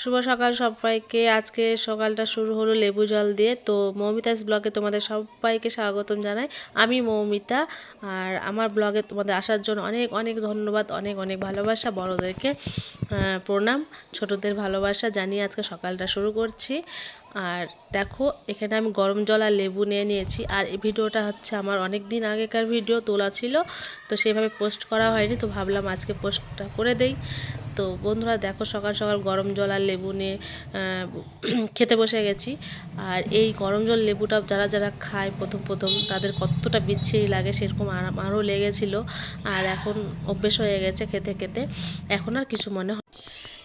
শুভ সকাল সবাইকে। আজকে সকালটা শুরু হলো লেবু জল দিয়ে। তো মৌমিতাস ব্লগে তোমাদের সবাইকে স্বাগতম জানাই। আমি মৌমিতা আর আমার ব্লগে তোমাদের আসার জন্য অনেক অনেক ধন্যবাদ, অনেক অনেক ভালোবাসা বড়োদেরকে। প্রণাম, ছোটদের ভালোবাসা জানিয়ে আজকে সকালটা শুরু করছি। আর দেখো, এখানে আমি গরম জল আর লেবু নিয়ে নিয়েছি। আর এই ভিডিওটা হচ্ছে আমার অনেক দিন আগেকার ভিডিও, তোলা ছিল। তো সেভাবে পোস্ট করা হয়নি, তো ভাবলাম আজকে পোস্টটা করে দেই। তো বন্ধুরা দেখো সকাল সকাল গরম জল আর লেবু নিয়ে খেতে বসে গেছি। আর এই গরম জল লেবুটা যারা যারা খায় প্রথম প্রথম তাদের কতটা বিচ্ছিরি লাগে সেরকম আরও লেগেছিল। আর এখন অভ্যেস হয়ে গেছে খেতে খেতে। এখন আর কিছু মনে হয়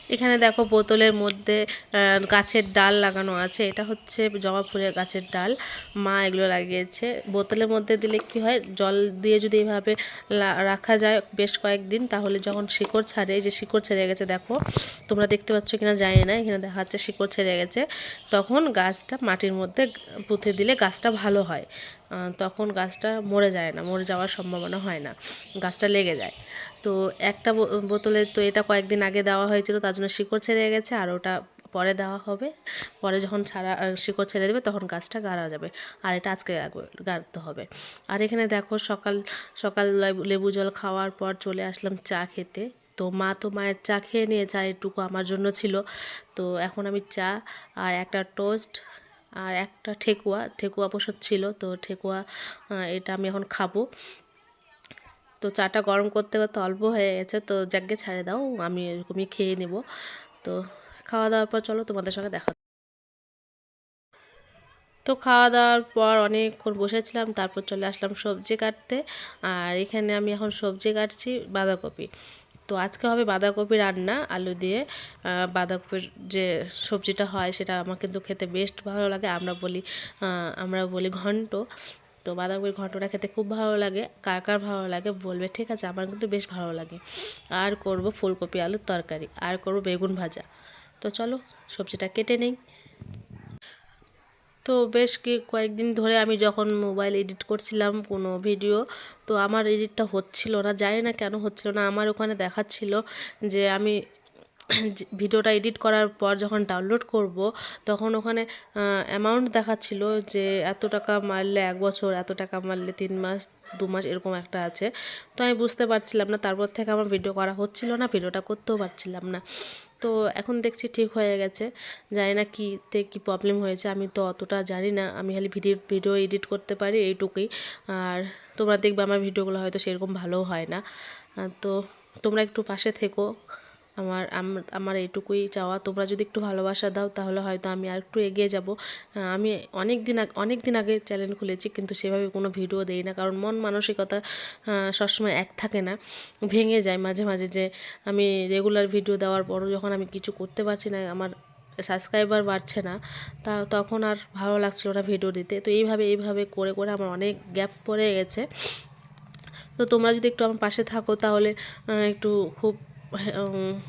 এখানে দেখো বোতলের মধ্যে গাছের ডাল লাগানো আছে। এটা হচ্ছে জবা ফুলের গাছের ডাল। মা এগুলো লাগিয়েছে। বোতলের মধ্যে দিলে কি হয়, জল দিয়ে যদি এইভাবে লা- রাখা যায় বেশ কয়েকদিন, তাহলে যখন শিকড় ছাড়ে, এই যে শিকড় ছেড়ে গেছে দেখো, তোমরা দেখতে পাচ্ছ কিনা জানি না, এখানে দেখা যাচ্ছে শিকড় ছেড়ে গেছে। তখন গাছটা মাটির মধ্যে পুঁতে দিলে গাছটা ভালো হয়। তখন গাছটা মরে যায় না, মরে যাওয়ার সম্ভাবনা হয় না, গাছটা লেগে যায়। তো একটা বোতলে তো এটা কয়েকদিন আগে দেওয়া হয়েছিল, তার জন্য শিকড় ছেড়ে গেছে আর ওটা পরে দেওয়া হবে। পরে যখন ছাড়া শিকড় ছেড়ে দেবে তখন গাছটা গাড়া যাবে আর এটা আজকে গাড়তে হবে। আর এখানে দেখো সকাল সকাল লেবু- লেবু জল খাওয়ার পর চলে আসলাম চা খেতে। তো মা তো মায়ের চা খেয়ে নিয়ে চা এটুকু আমার জন্য ছিল। তো এখন আমি চা আর একটা টোস্ট আর একটা ঠেকুয়া ঠেকুয়া প্রসাদ ছিল। তো ঠেকুয়া এটা আমি এখন খাব। তো চাটা গরম করতে করতে অল্প হয়ে গেছে, তো যাকে ছাড়ে দাও, আমি এরকমই খেয়ে নেব। তো খাওয়া দাওয়ার পর চলো তোমাদের সঙ্গে দেখা তো খাওয়া দাওয়ার পর অনেকক্ষণ বসেছিলাম, তারপর চলে আসলাম সবজি কাটতে, আর এখানে আমি এখন সবজি কাটছি বাঁধাকপি। তো আজকে হবে বাঁধাকপি রান্না, আলু দিয়ে বাঁধাকপির যে সবজিটা হয় সেটা আমার কিন্তু খেতে বেশ ভালো লাগে, আমরা বলি আমরা বলি ঘন্ট। তো বাঁধাকপির ঘন্টটা খেতে খুব ভালো লাগে। কার কার ভালো লাগে বলবে, ঠিক আছে, আমার কিন্তু বেশ ভালো লাগে। আর করব ফুলকপি আলুর তরকারি, আর করব বেগুন ভাজা। তো চলো, সবজিটা কেটে নেই। তো বেশ কি, কয়েকদিন ধরে আমি যখন মোবাইল এডিট করছিলাম কোনো ভিডিও, তো আমার এডিটটা হচ্ছিল না, জানি না কেন হচ্ছিল না, আমার ওখানে দেখাচ্ছিল যে আমি ভিডিওটা এডিট করার পর যখন ডাউনলোড করব, তখন ওখানে অ্যামাউন্ট দেখাচ্ছিল যে এত টাকা মারলে এক বছর, এত টাকা মারলে তিন মাস, দু মাস এরকম একটা আছে। তো আমি বুঝতে পারছিলাম না, তারপর থেকে আমার ভিডিও করা হচ্ছিল না, ভিডিওটা করতেও পারছিলাম না। তো এখন দেখছি ঠিক হয়ে গেছে, জানি না কীতে কী প্রবলেম হয়েছে, আমি তো অতটা জানি না, আমি খালি ভিডিও ভিডিও এডিট করতে পারি এইটুকুই। আর তোমরা দেখবে আমার ভিডিওগুলো হয়তো সেরকম ভালোও হয় না। তো তোমরা একটু পাশে থেকো। আমার আমার এইটুকুই চাওয়া। তোমরা যদি একটু ভালোবাসা দাও, তাহলে হয়তো আমি আর একটু এগিয়ে যাব। আমি অনেক দিন আগে, অনেক দিন আগে চ্যানেল খুলেছি, কিন্তু সেভাবে কোনো ভিডিও দেই না। কারণ মন মানসিকতা সবসময় এক থাকে না, ভেঙে যায় মাঝে মাঝে যে আমি রেগুলার ভিডিও দেওয়ার পরও যখন আমি কিছু করতে পারছি না, আমার সাবস্ক্রাইবার বাড়ছে না, তা তখন আর ভালো লাগছিল না ভিডিও দিতে। তো এইভাবে এইভাবে করে করে আমার অনেক গ্যাপ পড়ে গেছে। তো তোমরা যদি একটু আমার পাশে থাকো, তাহলে একটু খুব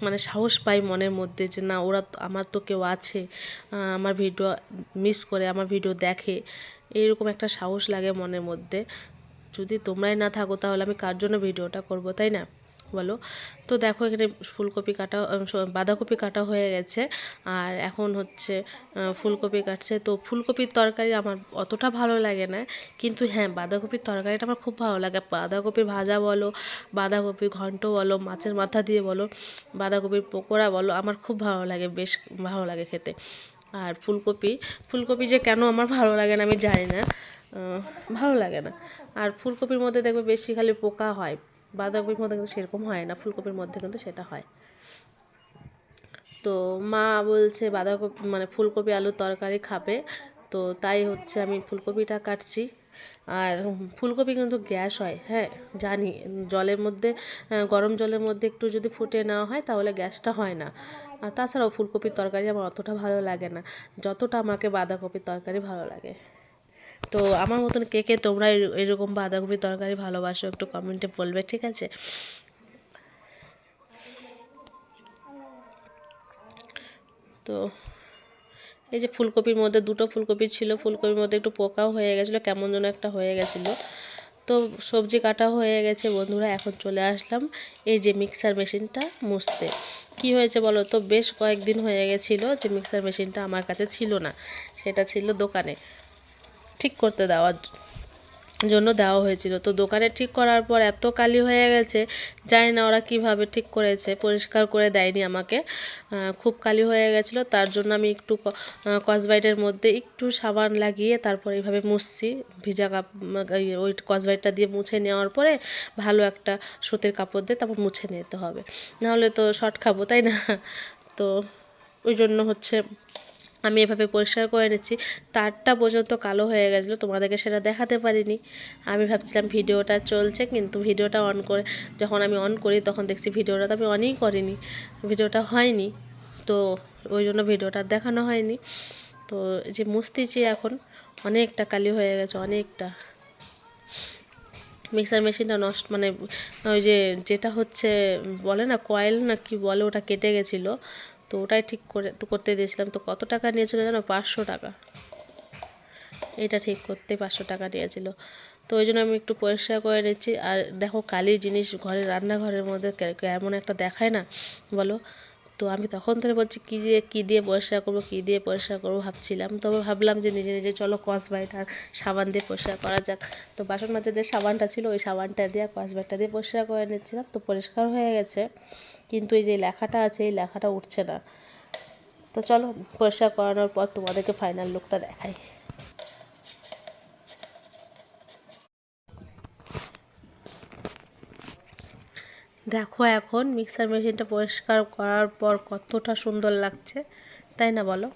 মানে সাহস পাই মনের মধ্যে যে না, ওরা আমার তো কেউ আছে আমার ভিডিও মিস করে, আমার ভিডিও দেখে এইরকম একটা সাহস লাগে মনের মধ্যে। যদি তোমরাই না থাকো তাহলে আমি কার জন্য ভিডিওটা করব, তাই না? বলো। তো দেখো এখানে ফুলকপি কাটা বাঁধাকপি কাটা হয়ে গেছে। আর এখন হচ্ছে ফুলকপি কাটছে। তো ফুলকপির তরকারি আমার অতটা ভালো লাগে না। কিন্তু হ্যাঁ বাঁধাকপির তরকারিটা আমার খুব ভালো লাগে। বাঁধাকপি ভাজা বলো, বাঁধাকপি ঘন্ট বলো, মাছের মাথা দিয়ে বলো, বাঁধাকপির পকোড়া বলো, আমার খুব ভালো লাগে, বেশ ভালো লাগে খেতে। আর ফুলকপি ফুলকপি যে কেন আমার ভালো লাগে না আমি জানি না। ভালো লাগে না। আর ফুলকপির মধ্যে দেখবে বেশি খালি পোকা হয়। বাঁধাকপির মধ্যে কিন্তু সেরকম হয় না, ফুলকপির মধ্যে কিন্তু সেটা হয়। তো মা বলছে বাঁধাকপি মানে ফুলকপি আলুর তরকারি খাবে, তো তাই হচ্ছে আমি ফুলকপিটা কাটছি। আর ফুলকপি কিন্তু গ্যাস হয় হ্যাঁ জানি, জলের মধ্যে গরম জলের মধ্যে একটু যদি ফুটিয়ে নেওয়া হয় তাহলে গ্যাসটা হয় না। আর তাছাড়াও ফুলকপির তরকারি আমার অতটা ভালো লাগে না, যতটা আমাকে বাঁধাকপির তরকারি ভালো লাগে। তো আমার মতন কে কে তোমরা এরকম বাঁধাকপির তরকারি ভালোবাসো একটু কমেন্টে বলবে, ঠিক আছে? তো এই যে ফুলকপির মধ্যে দুটো ফুলকপি ছিল, ফুলকপির মধ্যে একটু পোকাও হয়ে গেছিল, কেমন যেন একটা হয়ে গেছিল। তো সবজি কাটা হয়ে গেছে বন্ধুরা, এখন চলে আসলাম এই যে মিক্সার মেশিনটা মুছতে। কি হয়েছে বলো তো, বেশ কয়েকদিন হয়ে গেছিল যে মিক্সার মেশিনটা আমার কাছে ছিল না, সেটা ছিল দোকানে। ঠিক করতে দেওয়ার জন্য দেওয়া হয়েছিল। তো দোকানে ঠিক করার পর এত কালি হয়ে গেছে জানি না ওরা কীভাবে ঠিক করেছে পরিষ্কার করে দেয়নি আমাকে। খুব কালি হয়ে গেছিল তার জন্য আমি একটু কসবাইটের মধ্যে একটু সাবান লাগিয়ে তারপর এইভাবে মুছছি। ভিজা কাপ ইয়ে, ওই কসবাইটটা দিয়ে মুছে নেওয়ার পরে ভালো একটা সুতির কাপড় দিয়ে তারপর মুছে নিতে হবে। নাহলে তো শর্ট খাব তাই না? তো ওই জন্য হচ্ছে আমি এভাবে পরিষ্কার করে নিচ্ছি। তারটা পর্যন্ত কালো হয়ে গেছিল, তোমাদেরকে সেটা দেখাতে পারিনি। আমি ভাবছিলাম ভিডিওটা চলছে, কিন্তু ভিডিওটা অন করে, যখন আমি অন করি তখন দেখছি ভিডিওটা তো আমি অনই করিনি। ভিডিওটা হয়নি, তো ওই জন্য ভিডিওটা দেখানো হয়নি। তো যে মুছতেছি এখন, অনেকটা কালি হয়ে গেছে, অনেকটা। মিক্সার মেশিনটা নষ্ট মানে ওই যে যেটা হচ্ছে, বলে না কয়েল না কি বলে, ওটা কেটে গেছিল। তো ওটাই ঠিক করে করতে দিয়েছিলাম। তো কত টাকা নিয়েছিল জানো? পাঁচশো টাকা। এটা ঠিক করতে পাঁচশো টাকা নিয়েছিল। তো ওই জন্য আমি একটু পরিষ্কার করে নিচ্ছি। আর দেখো কালি জিনিস ঘরে, রান্নাঘরের মধ্যে কেমন একটা দেখায় না? বলো? তো আমি তখন ধরে বলছি, কী দিয়ে কী দিয়ে পরিষ্কার করব, কী দিয়ে পরিষ্কার করব? ভাবছিলাম। তবে ভাবলাম যে নিজে নিজে চলো কসবাইট আর সাবান দিয়ে পরিষ্কার করা যাক। তো বাসন মাঝে যে সাবানটা ছিল, ওই সাবানটা দিয়ে কসবাইটটা দিয়ে পরিষ্কার করে নিচ্ছিলাম। তো পরিষ্কার হয়ে গেছে। কিন্তু এই যে লেখাটা আছে, এই লেখাটা উঠছে না। তো চলো পরিষ্কার করানোর পর তোমাদেরকে ফাইনাল লুকটা দেখাই। দেখো এখন মিক্সার মেশিনটা পরিষ্কার করার পর কতটা সুন্দর লাগছে, তাই না বলো?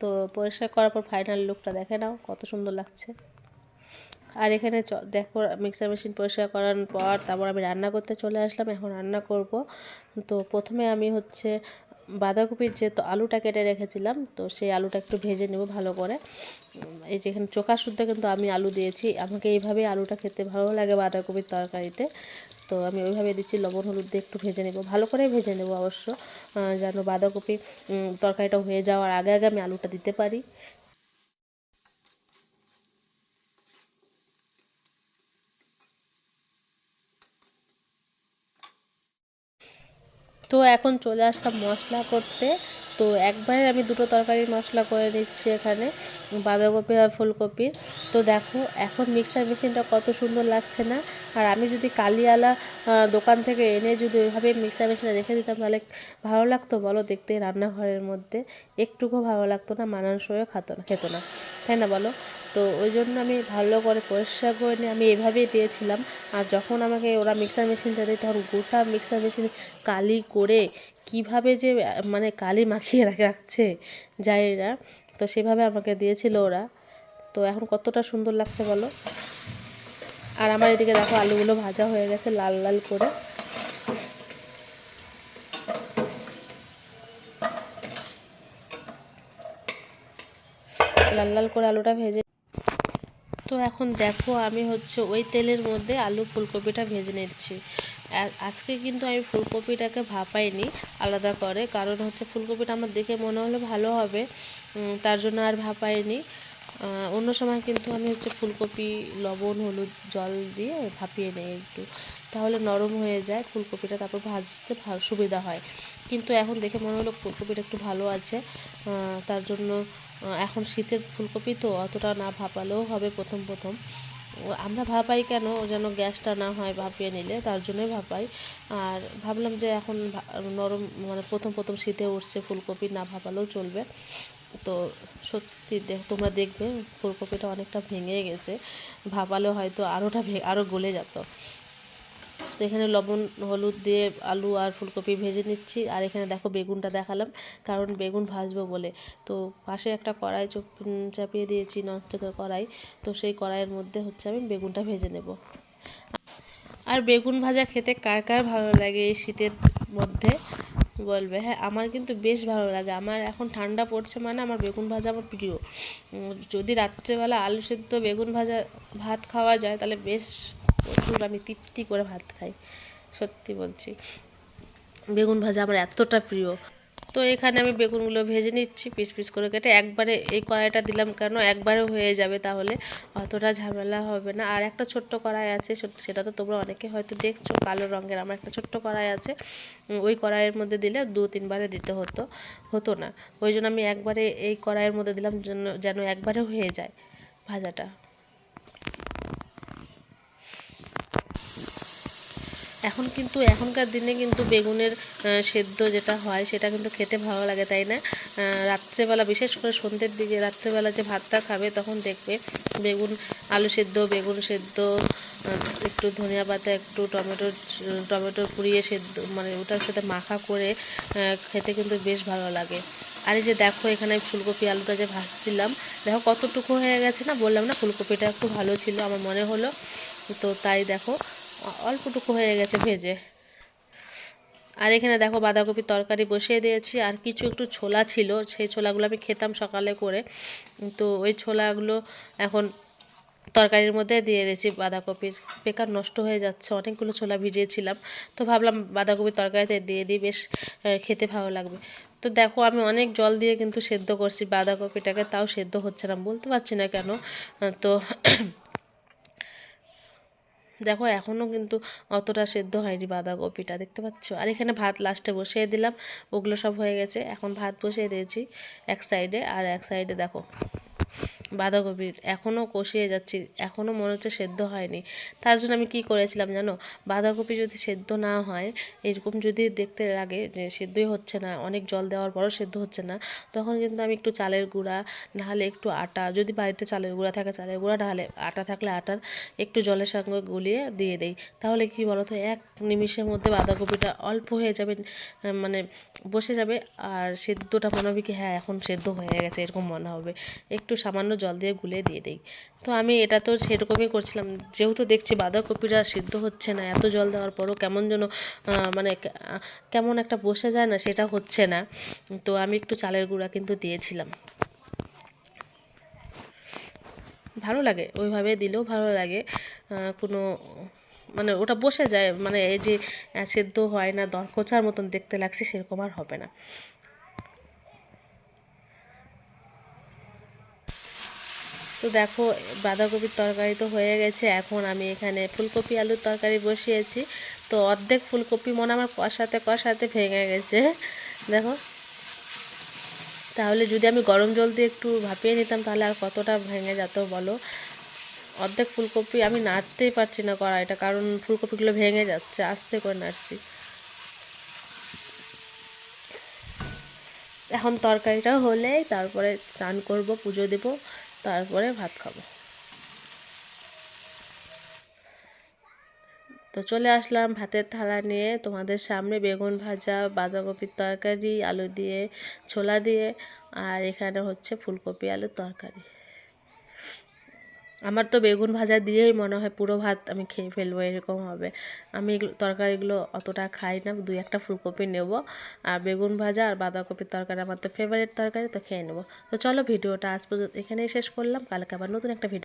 তো পরিষ্কার করার পর ফাইনাল লুকটা দেখে নাও, কত সুন্দর লাগছে। আর এখানে দেখো মিক্সার মেশিন পরিষ্কার করার পর তারপর আমি রান্না করতে চলে আসলাম, এখন রান্না করব। তো প্রথমে আমি হচ্ছে বাঁধাকপির যে তো, আলুটা কেটে রেখেছিলাম, তো সেই আলুটা একটু ভেজে নেব ভালো করে। এই যে এখানে চোখা শুদ্ধ কিন্তু আমি আলু দিয়েছি, আমাকে এইভাবেই আলুটা খেতে ভালো লাগে বাঁধাকপির তরকারিতে। তো আমি ওইভাবে দিচ্ছি, লবণ, হলুদ দিয়ে একটু ভেজে নেব, ভালো করে ভেজে নেব অবশ্য যেন বাঁধাকপি তরকারিটা হয়ে যাওয়ার আগে আগে আমি আলুটা দিতে পারি। তো এখন চলে আসলাম মশলা করতে। তো একবারে আমি দুটো তরকারি মশলা করে দিচ্ছি এখানে, বাঁধাকপি আর ফুলকপির তো দেখো, এখন মিক্সার মেশিনটা কত সুন্দর লাগছে না? আর আমি যদি কালিয়ালা দোকান থেকে এনে যদি ওইভাবে মিক্সার মেশিনে রেখে দিতাম, তাহলে ভালো লাগতো বলো দেখতে রান্নাঘরের মধ্যে। একটুকু ভালো লাগতো না, মানানসইও খাতো না, খেতো না। তাই না বলো? তো ওই জন্য আমি ভালো করে পরিষ্কার করে নিয়ে আমি এভাবেই দিয়েছিলাম। আর যখন আমাকে ওরা মিক্সার মেশিনটা দেয়, তখন গোটা মিক্সার মেশিন কালি করে কীভাবে যে মানে কালি মাখিয়ে রাখ- রাখছে জানি না। তো সেভাবে আমাকে দিয়েছিল ওরা। তো এখন কতটা সুন্দর লাগছে বলো? আর আমার এদিকে দেখো আলুগুলো ভাজা হয়ে গেছে লাল লাল করে। লাল লাল করে আলুটা ভেজে তো এখন দেখো আমি হচ্ছে ওই তেলের মধ্যে আলু ফুলকপিটা ভেজে নিচ্ছি। আজকে কিন্তু আমি ফুলকপিটাকে ভাপাইনি আলাদা করে, কারণ হচ্ছে ফুলকপিটা আমার দেখে মনে হলো ভালো হবে তার জন্য আর ভাপাইনি। অন্য সময় কিন্তু আমি হচ্ছে ফুলকপি, লবণ, হলুদ, জল দিয়ে ভাপিয়ে নিই একটু। তাহলে নরম হয়ে যায়, ফুলকপিটা তারপর ভাজতে সুবিধা হয়। কিন্তু এখন দেখে মনে হলো ফুলকপিটা একটু ভালো আছে তার জন্য এখন শীতের ফুলকপি তো অতটা না ভাপালেও হবে প্রথম প্রথম। আমরা ভাপাই কেন? যেন গ্যাসটা না হয় ভাপিয়ে নিলে, তার জন্যই ভাপাই। আর ভাবলাম যে এখন নরম মানে প্রথম প্রথম শীতে উঠছে ফুলকপি, না ভাপালেও চলবে। তো সত্যি দেখ তোমরা দেখবে ফুলকপিটা অনেকটা ভেঙে গেছে ভাপালে হয়তো আরোটা আরও গলে যেত। তো এখানে লবণ, হলুদ দিয়ে আলু আর ফুলকপি ভেজে নিচ্ছি। আর এখানে দেখো বেগুনটা দেখালাম, কারণ বেগুন ভাজবো বলে। তো পাশে একটা কড়াই চপ- চাপিয়ে দিয়েছি, ননস্টিকের কড়াই। তো সেই কড়াইয়ের মধ্যে হচ্ছে আমি বেগুনটা ভেজে নেব। আর বেগুন ভাজা খেতে কার কার ভালো লাগে এই শীতের মধ্যে, বলবে? হ্যাঁ আমার কিন্তু বেশ ভালো লাগে। আমার এখন ঠান্ডা পড়ছে মানে আমার বেগুন ভাজা আমার প্রিয়। যদি রাত্রেবেলা আলু সেদ্ধ বেগুন ভাজা ভাত খাওয়া যায়, তাহলে বেশ প্রচুর আমি তৃপ্তি করে ভাত খাই, সত্যি বলছি। বেগুন ভাজা আমার এতটা প্রিয়। তো এখানে আমি বেগুনগুলো ভেজে নিচ্ছি, পিস পিস করে কেটে একবারে এই কড়াইটা দিলাম কেন একবারে হয়ে যাবে তাহলে অতটা ঝামেলা হবে না। আর একটা ছোট্ট কড়াই আছে সেটা তো তোমরা অনেকে হয়তো দেখছ, কালো রঙের আমার একটা ছোট্ট কড়াই আছে। ওই কড়াইয়ের মধ্যে দিলে দু তিনবারে দিতে হতো হতো না। ওই জন্য আমি একবারে এই কড়াইয়ের মধ্যে দিলাম যেন একবারে হয়ে যায় ভাজাটা। এখন কিন্তু, এখনকার দিনে কিন্তু বেগুনের সেদ্ধ যেটা হয়, সেটা কিন্তু খেতে ভালো লাগে, তাই না? রাত্রেবেলা, বিশেষ করে সন্ধ্যের দিকে, রাত্রেবেলা যে ভাতটা খাবে, তখন দেখবে বেগুন, আলু সেদ্ধ, বেগুন সেদ্ধ একটু ধনিয়া পাতা, একটু টমেটো টমেটো পুড়িয়ে সেদ্ধ মানে ওটার সাথে মাখা করে খেতে কিন্তু বেশ ভালো লাগে। আর যে দেখো, এখানে ফুলকপি আলুটা যে ভাজছিলাম, দেখো কতটুকু হয়ে গেছে না? বললাম না, ফুলকপিটা একটু ভালো ছিল, আমার মনে হলো। তো তাই দেখো অল্পটুকু হয়ে গেছে ভেজে। আর এখানে দেখো বাঁধাকপির তরকারি বসিয়ে দিয়েছি, আর কিছু একটু ছোলা ছিল, সেই ছোলাগুলো আমি খেতাম সকালে করে। তো ওই ছোলাগুলো এখন তরকারির মধ্যে দিয়ে দিয়েছি বাঁধাকপির। বেকার নষ্ট হয়ে যাচ্ছে, অনেকগুলো ছোলা ভিজিয়েছিলাম। তো ভাবলাম বাঁধাকপির তরকারিতে দিয়ে দিই, বেশ খেতে ভালো লাগবে। তো দেখো আমি অনেক জল দিয়ে কিন্তু সেদ্ধ করছি বাঁধাকপিটাকে, তাও সেদ্ধ হচ্ছে না, বলতে পারছি না কেন। তো দেখো এখনও কিন্তু অতটা সেদ্ধ হয়নি বাঁধাকপিটা, দেখতে পাচ্ছ? আর এখানে ভাত লাস্টে বসিয়ে দিলাম, ওগুলো সব হয়ে গেছে। এখন ভাত বসিয়ে দিয়েছি এক সাইডে আর এক সাইডে দেখো বাঁধাকপির এখনও কষিয়ে যাচ্ছি এখনও মনে হচ্ছে সেদ্ধ হয়নি। তার জন্য আমি কি করেছিলাম জানো? বাঁধাকপি যদি সেদ্ধ না হয়, এরকম যদি দেখতে লাগে যে সেদ্ধই হচ্ছে না, অনেক জল দেওয়ার পরও সেদ্ধ হচ্ছে না, তখন কিন্তু আমি একটু চালের গুঁড়া, নাহলে একটু আটা, যদি বাড়িতে চালের গুঁড়া থাকে, চালের গুঁড়া, নাহলে আটা থাকলে আটার একটু জলের সঙ্গে গুলিয়ে দিয়ে দেই। তাহলে কি বলো তো এক নিমিষের মধ্যে বাঁধাকপিটা অল্প হয়ে যাবে মানে বসে যাবে, আর সেদ্ধটা মনে হবে কি হ্যাঁ এখন সেদ্ধ হয়ে গেছে, এরকম মনে হবে। একটু সামান্য জল দিয়ে গুলে দিয়ে দিই। তো আমি এটা তো সেরকমই করছিলাম। যেহেতু দেখছি বাঁধাকপিটা সিদ্ধ হচ্ছে না, এত জল দেওয়ার পরও কেমন যেন মানে কেমন একটা বসে যায় না, সেটা হচ্ছে না। তো আমি একটু চালের গুঁড়া কিন্তু দিয়েছিলাম। ভালো লাগে, ওইভাবে দিলেও ভালো লাগে। কোনো মানে ওটা বসে যায় মানে এই যে সেদ্ধ হয় না, দরকচার মতন দেখতে লাগছে, সেরকম আর হবে না। তো দেখো, বাঁধাকপির তরকারি তো হয়ে গেছে। এখন আমি এখানে ফুলকপি, আলুর তরকারি বসিয়েছি। তো অর্ধেক ফুলকপি মনে আমার কষাতে কষাতে ভেঙে গেছে। দেখো, তাহলে যদি আমি গরম জল দিয়ে একটু ভাপিয়ে নিতাম, তাহলে আর কতটা ভেঙে যেত বলো? অর্ধেক ফুলকপি আমি নাড়তেই পারছি না কড়াইটা, কারণ ফুলকপিগুলো ভেঙে যাচ্ছে, আস্তে করে নাড়ছি। এখন তরকারিটা হলেই তারপরে চান করব, পুজো দেব। তারপরে ভাত খাব। তো চলে আসলাম ভাতের থালা নিয়ে তোমাদের সামনে বেগুন ভাজা, বাঁধাকপির তরকারি, আলু দিয়ে, ছোলা দিয়ে, আর এখানে হচ্ছে ফুলকপি আলুর তরকারি। আমার তো বেগুন ভাজা দিয়েই মনে হয় পুরো ভাত আমি খেয়ে ফেলব, এরকম হবে। আমি এগুলো, তরকারিগুলো অতটা খাই না, দুই একটা ফুলকপি নেব। আর বেগুন ভাজা আর বাঁধাকপির তরকারি আমার তো ফেভারিট তরকারি, তো খেয়ে নেব। তো চলো ভিডিওটা আজ পর্যন্ত এখানেই শেষ করলাম, কালকে আবার নতুন একটা ভিডিও